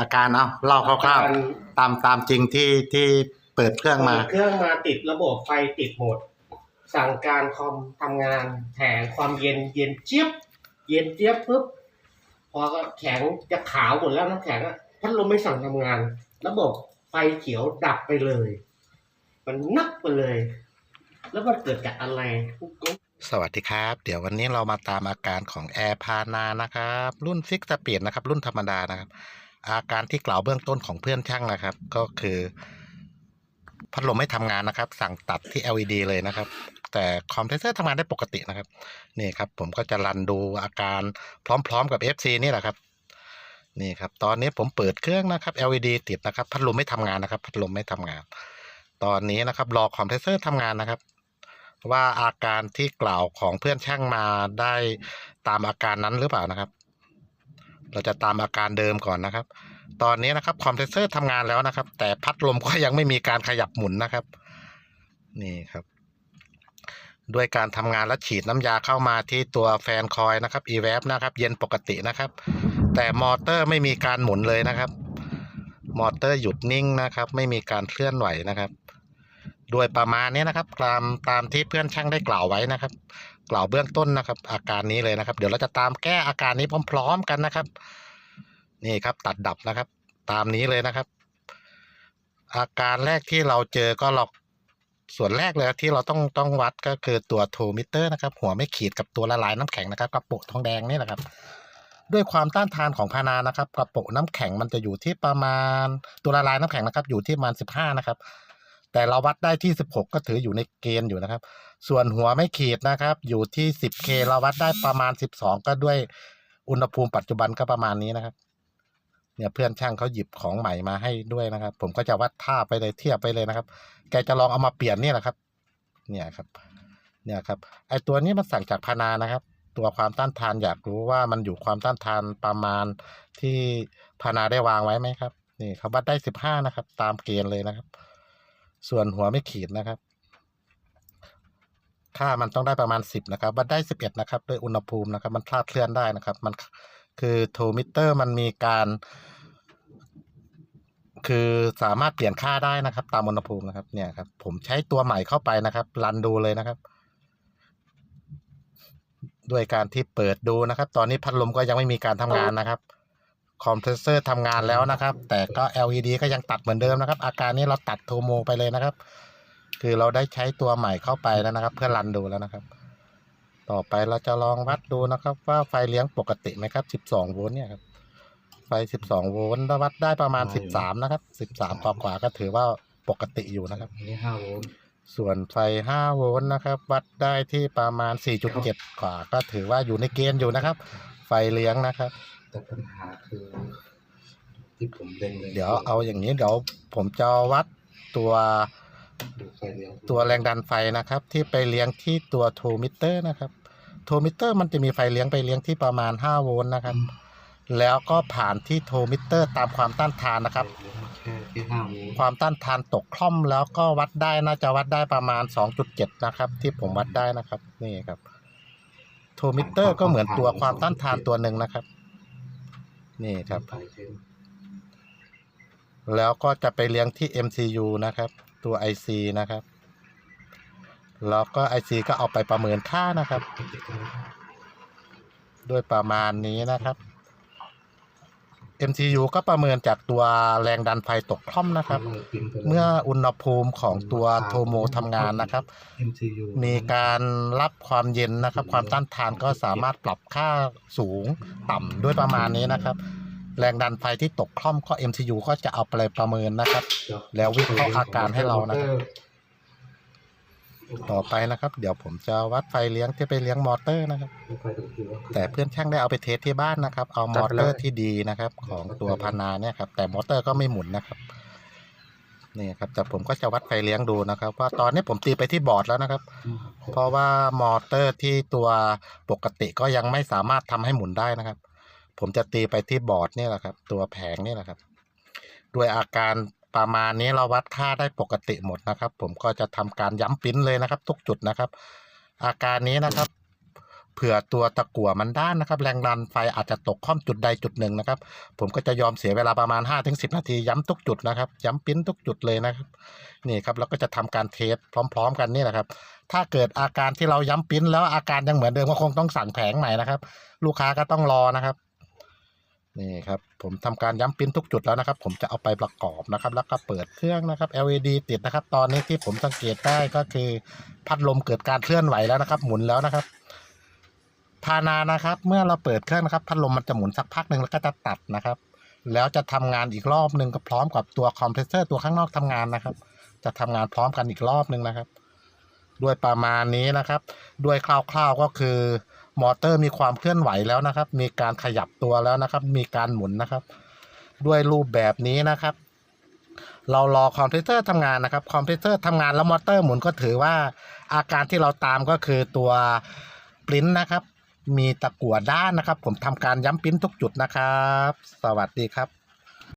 อาการเอาเล่าคร่าวๆตามตามจริงที่ที่เปิดเครื่องมา เครื่องมาติดระบบไฟติดหมด สั่งการคอมทำงานแถงความเย็นเย็นเจี๊ยบ เย็นเจี๊ยบปุ๊บพอแข็งจะขาวหมดแล้วน้ำแข็งอะพัดลมไม่สั่งทำงาน ระบบไฟเขียวดับไปเลย มันนับไปเลย แล้วมันเกิดจากอะไรสวัสดีครับ เดี๋ยววันนี้เรามาตามอาการของแอร์พานานะครับ รุ่นฟิกสเปีดนะครับ รุ่นธรรมดานะครับ อาการที่กล่าวเบื้องต้นของเพื่อนช่างนะครับ ก็คือ พัดลมไม่ทำงานนะครับ สั่งตัดที่ LED เลยนะครับ แต่คอมเพรสเซอร์ทำงานได้ปกตินะครับ นี่ครับ ผมก็จะรันดูอาการพร้อมๆกับ FC นี่แหละครับ นี่ครับ ตอนนี้ผมเปิดเครื่องนะครับ LED ติดนะครับ พัดลมไม่ทำงานนะครับ พัดลมไม่ทำงาน ตอนนี้นะครับ รอคอมเพรสเซอร์ทำงานนะครับว่าอาการที่กล่าวของเพื่อนช่างมาได้ตามอาการนั้นหรือเปล่านะครับ เราจะตามอาการเดิมก่อนนะครับ ตอนนี้นะครับคอมเพรสเซอร์ทำงานแล้วนะครับ แต่พัดลมก็ยังไม่มีการขยับหมุนนะครับ นี่ครับ ด้วยการทำงานและฉีดน้ำยาเข้ามาที่ตัวแฟนคอยนะครับ e v a p นะครับ เย็นปกตินะครับ แต่มอเตอร์ไม่มีการหมุนเลยนะครับ มอเตอร์หยุดนิ่งนะครับ ไม่มีการเคลื่อนไหวนะครับโดยประมาณนี้นะครับตามตามที่เพื่อนช่างได้กล่าวไว้นะครับ กล่าวเบื้องต้นนะครับ อาการนี้เลยนะครับ เดี๋ยวเราจะตามแก้อาการนี้พร้อม ๆ กันนะครับ นี่ครับตัดดับนะครับ ตามนี้เลยนะครับ อาการแรกที่เราเจอก็เราส่วนแรกเลยที่เราต้องต้องวัดก็คือตัวโทมิเตอร์นะครับ หัวไม่ขีดกับตัวละลายน้ำแข็งนะครับกระปุกทองแดงนี่แหละครับ ด้วยความต้านทานของพานานะครับ กระปุกน้ำแข็งมันจะอยู่ที่ประมาณตัวละลายน้ำแข็งนะครับ อยู่ที่ประมาณสิบห้านะครับ แต่เราวัดได้ที่สิบหกก็ถืออยู่ในเกณฑ์อยู่นะครับ ส่วนหัวไม่ขีดนะครับ อยู่ที่สิบเคเราวัดได้ประมาณสิบสองก็ด้วยอุณหภูมิปัจจุบันก็ประมาณนี้นะครับ เนี่ยเพื่อนช่างเขาหยิบของใหม่มาให้ด้วยนะครับ ผมก็จะวัดท่าไปเลยเทียบไปเลยนะครับ แกจะลองเอามาเปลี่ยนนี่แหละครับ เนี่ยครับ เนี่ยครับ ไอตัวนี้มันสั่งจากพานานะครับ ตัวความต้านทานอยากรู้ว่ามันอยู่ความต้านทานประมาณที่พานาได้วางไว้ไหมครับ นี่เขาวัดได้สิบห้านะครับ ตามเกณฑ์เลยนะครับ ส่วนหัวไม่ขีดนะครับ ค่ามันต้องได้ประมาณสิบนะครับวัดได้สิบเอ็ดนะครับด้วยอุณหภูมินะครับ มันคลาดเคลื่อนได้นะครับ มันคือโทรมิเตอร์มันมีการ คือสามารถเปลี่ยนค่าได้นะครับ ตามอุณหภูมินะครับ เนี่ยครับ ผมใช้ตัวใหม่เข้าไปนะครับ รันดูเลยนะครับ ด้วยการที่เปิดดูนะครับ ตอนนี้พัดลมก็ยังไม่มีการทำงานนะครับคอมเพรสเซอร์ทำงานแล้วนะครับ แต่ก็ LED ก็ยังตัดเหมือนเดิมนะครับ อาการนี้เราตัดโทโมไปเลยนะครับ คือเราได้ใช้ตัวใหม่เข้าไปแล้วนะครับ เพื่อรันดูแล้วนะครับ ต่อไปเราจะลองวัดดูนะครับ ว่าไฟเลี้ยงปกติไหมครับ 12 โวลต์เนี่ยครับไฟ 12 โวลต์วัดได้ประมาณ 13 นะครับ 13กว่ากว่าๆก็ถือว่าปกติอยู่นะครับอันนี้ห้าโวลต์ส่วนไฟ 5 โวลต์นะครับ วัดได้ที่ประมาณ 4.7 กว่า ก็ถือว่าอยู่ในเกณฑ์อยู่นะครับ ไฟเลี้ยงนะครับ แต่ปัญหาคือที่ผมเล็งเลยเดี๋ยวเอาอย่างนี้เดี๋ยวผมจะวัดตัว ดูไฟเลี้ยงตัวแรงดันไฟนะครับ ที่ไปเลี้ยงที่ตัวโทมิเตอร์นะครับโทมิเตอร์มันจะมีไฟเลี้ยงไปเลี้ยงที่ประมาณ 5 โวลต์นะครับ แล้วก็ผ่านที่โทมิเตอร์ตามความต้านทานนะครับไฟเลี้ยงแค่ที่ห้าโวลต์ความต้านทานตกคล่อมแล้วก็วัดได้น่าจะวัดได้ประมาณ 2.7 นะครับ ที่ผมวัดได้นะครับนี่ครับโทมิเตอร์ก็เหมือนตัวความต้านทานตัวหนึ่งนะครับ นี่ครับ ไฟเส้นแล้วก็จะไปเลี้ยงที่ MCU นะครับ ตัว IC นะครับ แล้วก็ IC ก็เอาไปประเมินค่านะครับ ด้วยประมาณนี้นะครับ MCU ก็ประเมินจากตัวแรงดันไฟตกคล่อมนะครับ เมื่ออุณหภูมิของตัวโทโมทำงานนะครับ MCU มีการรับความเย็นนะครับ ความต้านทานก็สามารถปรับค่าสูงต่ำด้วยประมาณนี้นะครับ แรงดันไฟที่ตกคล่อมก็ MCU ก็จะเอาไปประเมินนะครับ แล้ววิเคราะห์อาการให้เรานะครับต่อไปนะครับ เดี๋ยวผมจะวัดไฟเลี้ยงที่ไปเลี้ยงมอเตอร์นะครับไฟดูดว่าแต่เพื่อนช่างได้เอาไปเทสที่บ้านนะครับ เอามอเตอร์ที่ดีนะครับ ของตัวพานาเนี่ยครับ แต่มอเตอร์ก็ไม่หมุนนะครับนี่ครับแต่ผมก็จะวัดไฟเลี้ยงดูนะครับ ว่าตอนนี้ผมตีไปที่บอร์ดแล้วนะครับ เพราะว่ามอเตอร์ที่ตัวปกติก็ยังไม่สามารถทำให้หมุนได้นะครับ ผมจะตีไปที่บอร์ดนี่แหละครับ ตัวแผงนี่แหละครับ ด้วยอาการประมาณนี้เราวัดค่าได้ปกติหมดนะครับ ผมก็จะทำการย้ำปิ้นเลยนะครับ ทุกจุดนะครับ อาการนี้นะครับเผื่อตัวตะกั่วมันด้านนะครับ แรงดันไฟอาจจะตกข้อมจุดใดจุดหนึ่งนะครับ ผมก็จะยอมเสียเวลาประมาณ 5-10 นาทีย้ำทุกจุดนะครับ ย้ำปิ้นทุกจุดเลยนะครับ นี่ครับแล้วก็จะทำการเทสพร้อม ๆ กันนี่แหละครับ ถ้าเกิดอาการที่เราย้ำปิ้นแล้วอาการยังเหมือนเดิมก็คงต้องสั่งแผงใหม่นะครับ ลูกค้าก็ต้องรอนะครับ นี่ครับผมทำการย้ำปิ้นทุกจุดแล้วนะครับ ผมจะเอาไปประกอบนะครับ แล้วก็เปิดเครื่องนะครับ LED ติดนะครับ ตอนนี้ที่ผมสังเกตได้ก็คือพัดลมเกิดการเคลื่อนไหวแล้วนะครับ หมุนแล้วนะครับพานานะครับ เมื่อเราเปิดเครื่องนะครับ พัดลมมันจะหมุนสักพักหนึ่งแล้วก็จะตัดนะครับ แล้วจะทำงานอีกรอบหนึ่งก็พร้อมกับตัวคอมเพรสเซอร์ตัวข้างนอกทำงานนะครับ จะทำงานพร้อมกันอีกรอบหนึ่งนะครับ ด้วยประมาณนี้นะครับ ด้วยคร่าวๆก็คือ มอเตอร์มีความเคลื่อนไหวแล้วนะครับ มีการขยับตัวแล้วนะครับ มีการหมุนนะครับ ด้วยรูปแบบนี้นะครับ เรารอคอมพิวเตอร์ทำงานนะครับ คอมพิวเตอร์ทำงานแล้วมอเตอร์หมุนก็ถือว่าอาการที่เราตามก็คือตัวปริ้นนะครับ มีตะกั่วด้านนะครับ ผมทำการย้ำปริ้นทุกจุดนะครับ สวัสดีครับ